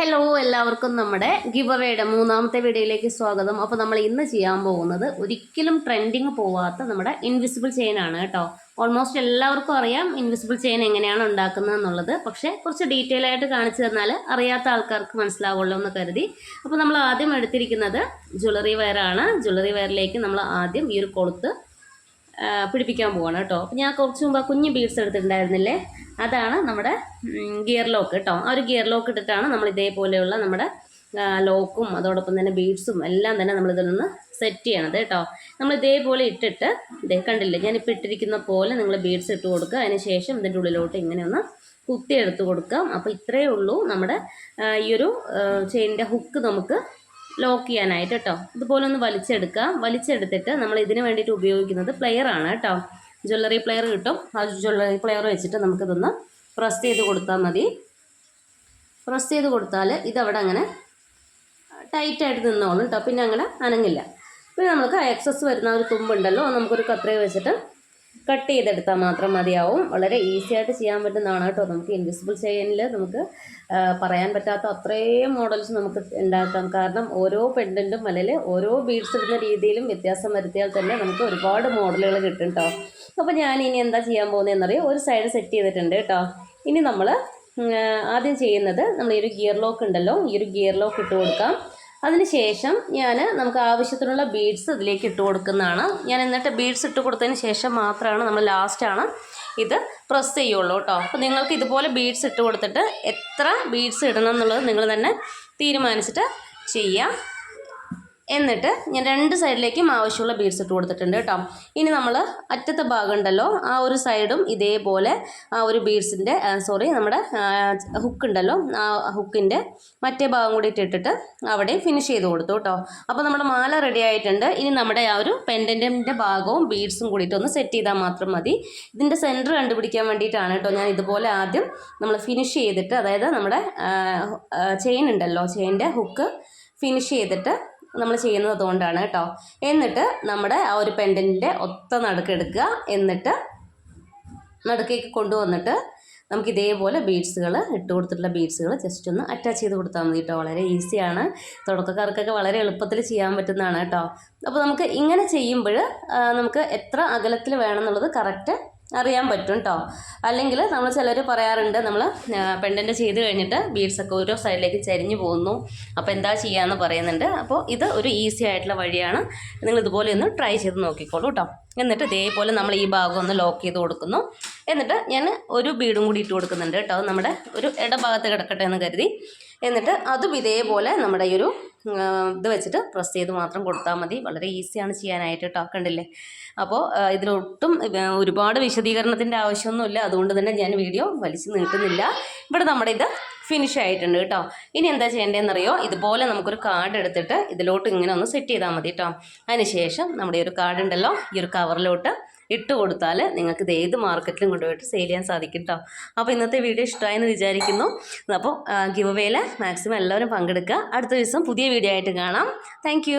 Hello എല്ലാവർക്കും നമ്മുടെ give അവേയുടെ മൂന്നാമത്തെ വീഡിയോയിലേക്ക് സ്വാഗതം. അപ്പോൾ നമ്മൾ ഇന്ന് ചെയ്യാൻ പോകുന്നത് ഒരിക്കലും ട്രെൻഡിങ് പോവാത്ത നമ്മുടെ ഇൻവിസിബിൾ ചെയിൻ ആണ് കേട്ടോ. ഓൾമോസ്റ്റ് എല്ലാവർക്കും അറിയാം ഇൻവിസിബിൾ ചെയിൻ എങ്ങനെയാണ് ഉണ്ടാക്കുന്നത് എന്നുള്ളത്. പക്ഷേ കുറച്ച് ഡീറ്റെയിൽ ആയിട്ട് കാണിച്ചു തന്നാൽ അറിയാത്ത ആൾക്കാർക്ക് മനസ്സിലാവുള്ളൂ എന്ന് കരുതി. അപ്പോൾ നമ്മൾ ആദ്യം എടുത്തിരിക്കുന്നത് ജ്വല്ലറി വെയറാണ് ജ്വല്ലറി വെയറിലേക്ക് നമ്മൾ ആദ്യം ഈ ഒരു കൊളുത്ത് പിടിപ്പിക്കാൻ പോവാണ് കേട്ടോ. അപ്പം ഞാൻ കുറച്ച് മുമ്പ് ആ കുഞ്ഞ് ബീഡ്സ് എടുത്തിട്ടുണ്ടായിരുന്നില്ലേ? അതാണ് നമ്മുടെ ഗിയർ ലോക്ക് കേട്ടോ ആ ഒരു ഗിയർ ലോക്ക് ഇട്ടിട്ടാണ് നമ്മൾ ഇതേപോലെയുള്ള നമ്മുടെ ലോക്കും അതോടൊപ്പം തന്നെ ബീഡ്സും എല്ലാം തന്നെ നമ്മൾ ഇതിൽ നിന്ന് സെറ്റ് ചെയ്യണത് കേട്ടോ. നമ്മൾ ഇതേപോലെ ഇട്ടിട്ട് ഇതേ കണ്ടില്ലേ ഞാനിപ്പോൾ ഇട്ടിരിക്കുന്ന പോലെ നിങ്ങൾ ബീഡ്സ് ഇട്ട് കൊടുക്കുക. അതിന് ശേഷം ഇതിന്റെ ഉള്ളിലോട്ട് ഇങ്ങനെ ഒന്ന് കുത്തി എടുത്ത് കൊടുക്കാം. അപ്പോൾ ഇത്രയേ ഉള്ളൂ നമ്മുടെ ഈ ഒരു ചെയിനിന്റെ ഹുക്ക് നമുക്ക് ലോക്ക് ചെയ്യാനായിട്ട് കേട്ടോ ഇതുപോലെ ഒന്ന് വലിച്ചെടുക്കുക. വലിച്ചെടുത്തിട്ട് നമ്മൾ ഇതിന് വേണ്ടിയിട്ട് ഉപയോഗിക്കുന്നത് പ്ലെയർ ആണ് കേട്ടോ ജ്വല്ലറി പ്ലെയർ കിട്ടും. ആ ജ്വല്ലറി പ്ലെയർ വെച്ചിട്ട് നമുക്കിതൊന്ന് പ്രസ് ചെയ്ത് കൊടുത്താൽ മതി. പ്രസ് ചെയ്ത് കൊടുത്താൽ ഇതവിടെ അങ്ങനെ ടൈറ്റായിട്ട് നിന്നോളും കേട്ടോ പിന്നെ അങ്ങനെ അനങ്ങില്ല. പിന്നെ നമുക്ക് എക്സസ് വരുന്ന ഒരു തുമ്പുണ്ടല്ലോ നമുക്കൊരു കത്രിക വെച്ചിട്ട് കട്ട് ചെയ്തെടുത്താൽ മാത്രം മതിയാവും. വളരെ ഈസി ആയിട്ട് ചെയ്യാൻ പറ്റുന്നതാണ് കേട്ടോ. നമുക്ക് ഇൻവിസിബിൾ ചെയിനിൽ നമുക്ക് പറയാൻ പറ്റാത്ത അത്രയും മോഡൽസ് നമുക്ക് ഉണ്ടാക്കാം. കാരണം ഓരോ പെൻഡന്റും അല്ലെങ്കിൽ ഓരോ ബീഡ്സ് ഇടുന്ന രീതിയിലും വ്യത്യാസം വരുത്തിയാൽ തന്നെ നമുക്ക് ഒരുപാട് മോഡലുകൾ കിട്ടും കേട്ടോ. അപ്പോൾ ഞാൻ ഇനി എന്താ ചെയ്യാൻ പോകുന്നതെന്നറിയാം ഒരു സൈഡ് സെറ്റ് ചെയ്തിട്ടുണ്ട് കേട്ടോ. ഇനി നമ്മൾ ആദ്യം ചെയ്യുന്നത് നമ്മൾ ഈ ഒരു ഗിയർ ലോക്ക് ഉണ്ടല്ലോ. ഈ ഒരു ഗിയർ ലോക്ക് ഇട്ട് കൊടുക്കാം. അതിനുശേഷം ഞാൻ നമുക്ക് ആവശ്യത്തിനുള്ള ബീഡ്സ് ഇതിലേക്ക് ഇട്ട് കൊടുക്കുന്നതാണ്. ഞാൻ എന്നിട്ട് ബീഡ്സ് ഇട്ട് കൊടുത്തതിന് ശേഷം മാത്രമാണ് നമ്മൾ ലാസ്റ്റാണ് ഇത് പ്രസ് ചെയ്യുള്ളൂ കേട്ടോ അപ്പോൾ നിങ്ങൾക്ക് ഇതുപോലെ ബീഡ്സ് ഇട്ട് കൊടുത്തിട്ട് എത്ര ബീഡ്സ് ഇടണം എന്നുള്ളത് നിങ്ങൾ തന്നെ തീരുമാനിച്ചിട്ട് ചെയ്യാം. എന്നിട്ട് ഞാൻ രണ്ട് സൈഡിലേക്കും ആവശ്യമുള്ള ബീഡ്സ് ഇട്ട് കൊടുത്തിട്ടുണ്ട് കേട്ടോ. ഇനി നമ്മൾ അറ്റത്തെ ഭാഗം ഉണ്ടല്ലോ ആ ഒരു സൈഡും ഇതേപോലെ ആ ഒരു ബീഡ്സിന്റെ സോറി നമ്മുടെ ഹുക്ക് ഉണ്ടല്ലോ ആ ഹുക്കിന്റെ മറ്റേ ഭാഗം കൂടി ഇട്ടിട്ട് അവിടെ ഫിനിഷ് ചെയ്ത് കൊടുത്തു കേട്ടോ. അപ്പോൾ നമ്മുടെ മാല റെഡി ആയിട്ടുണ്ട്. ഇനി നമ്മുടെ ആ ഒരു പെൻഡന്റിന്റെ ഭാഗവും ബീഡ്സും കൂടിയിട്ട് ഒന്ന് സെറ്റ് ചെയ്താൽ മാത്രം മതി. ഇതിന്റെ സെന്റർ കണ്ടുപിടിക്കാൻ വേണ്ടിയിട്ടാണ് കേട്ടോ ഞാൻ ഇതുപോലെ ആദ്യം നമ്മൾ ഫിനിഷ് ചെയ്തിട്ട് അതായത് നമ്മുടെ ചെയിൻ ഉണ്ടല്ലോ ചെയിന്റെ ഹുക്ക് ഫിനിഷ് ചെയ്തിട്ട് നമ്മൾ ചെയ്യുന്നത് അതുകൊണ്ടാണ് കേട്ടോ. എന്നിട്ട് നമ്മുടെ ആ ഒരു പെൻഡന്റിന്റെ ഒത്ത നടുക്കെടുക്കുക എന്നിട്ട് നടുക്കേക്ക് കൊണ്ടുവന്നിട്ട് നമുക്ക് ഇതേപോലെ ബീഡ്സുകൾ ഇട്ട് കൊടുത്തിട്ടുള്ള ബീഡ്സുകൾ ജസ്റ്റ് ഒന്ന് അറ്റാച്ച് ചെയ്ത് കൊടുത്താൽ മതി കേട്ടോ. വളരെ ഈസിയാണ് തുടക്കക്കാർക്കൊക്കെ വളരെ എളുപ്പത്തിൽ ചെയ്യാൻ പറ്റുന്നതാണ് കേട്ടോ. അപ്പോൾ നമുക്ക് ഇങ്ങനെ ചെയ്യുമ്പോൾ നമുക്ക് എത്ര അകലത്തിൽ വേണം എന്നുള്ളത് കറക്റ്റ് അറിയാൻ പറ്റും കേട്ടോ അല്ലെങ്കിൽ നമ്മൾ ചിലർ പറയാറുണ്ട് നമ്മൾ പെണ്ടന്റ് ചെയ്ത് കഴിഞ്ഞിട്ട് ബീഡ്സൊക്കെ ഓരോ സൈഡിലേക്ക് ചരിഞ്ഞു പോകുന്നു. അപ്പോൾ എന്താ ചെയ്യാന്ന് പറയുന്നുണ്ട്. അപ്പോൾ ഇത് ഒരു ഈസി ആയിട്ടുള്ള വഴിയാണ്. നിങ്ങൾ ഇതുപോലെ ഒന്ന് ട്രൈ ചെയ്ത് നോക്കിക്കോളൂ കേട്ടോ എന്നിട്ട് ഇതേപോലെ നമ്മൾ ഈ ഭാഗം ഒന്ന് ലോക്ക് ചെയ്ത് കൊടുക്കുന്നു. എന്നിട്ട് ഞാൻ ഒരു ബീഡും കൂടി ഇട്ട് കൊടുക്കുന്നുണ്ട് കേട്ടോ നമ്മുടെ ഒരു ഇടഭാഗത്ത് കിടക്കട്ടെ എന്ന് കരുതി. എന്നിട്ട് അതും ഇതേപോലെ നമ്മുടെ ഈ ഒരു ഇത് വെച്ചിട്ട് പ്രസ് ചെയ്ത് മാത്രം കൊടുത്താൽ മതി. വളരെ ഈസിയാണ് ചെയ്യാനായിട്ട് കേട്ടോ കണ്ടില്ലേ? അപ്പോൾ ഇതിലൊട്ടും ഒരുപാട് വിശദീകരണത്തിന്റെ ആവശ്യമൊന്നുമില്ല. അതുകൊണ്ട് തന്നെ ഞാൻ വീഡിയോ വലിച്ചു നീട്ടുന്നില്ല. ഇവിടെ നമ്മുടെ ഇത് ഫിനിഷ് ആയിട്ടുണ്ട് കേട്ടോ ഇനി എന്താ ചെയ്യേണ്ടതെന്നറിയോ? ഇതുപോലെ നമുക്കൊരു കാർഡ് എടുത്തിട്ട് ഇതിലോട്ട് ഇങ്ങനെ ഒന്ന് സെറ്റ് ചെയ്താൽ മതി കേട്ടോ അതിനുശേഷം നമ്മുടെ ഈ ഒരു കാർഡ് ഉണ്ടല്ലോ ഈ ഒരു കവറിലോട്ട് ഇട്ട് കൊടുത്താൽ നിങ്ങൾക്ക് ഇത് ഏത് മാർക്കറ്റിലും കൊണ്ടുപോയിട്ട് സെയിൽ ചെയ്യാൻ സാധിക്കും കേട്ടോ അപ്പോൾ ഇന്നത്തെ വീഡിയോ ഇഷ്ടമായെന്ന് വിചാരിക്കുന്നു. അപ്പോൾ ഗിവ് വേയിൽ മാക്സിമം എല്ലാവരും പങ്കെടുക്കുക. അടുത്ത ദിവസം പുതിയ വീഡിയോ ആയിട്ട് കാണാം. താങ്ക്